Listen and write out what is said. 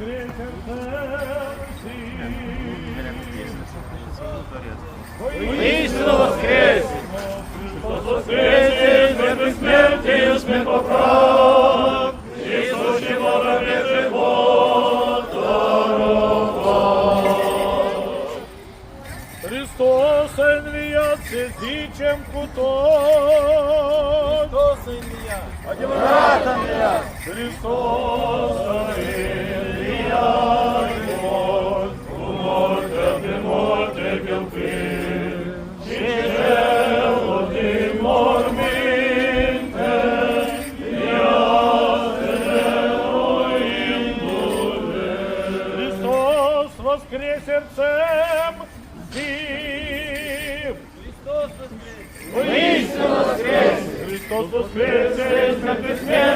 воскресе Воістину воскрес! Христос воскресе, смерть смертью смерть поправ, и Бога без живота Христос enviați zicem cu toți. Hristos înviat. Adevărat înviat. Hristos воскресен Христос Христос! Воскрес! Христос воскресен, Смерть смерти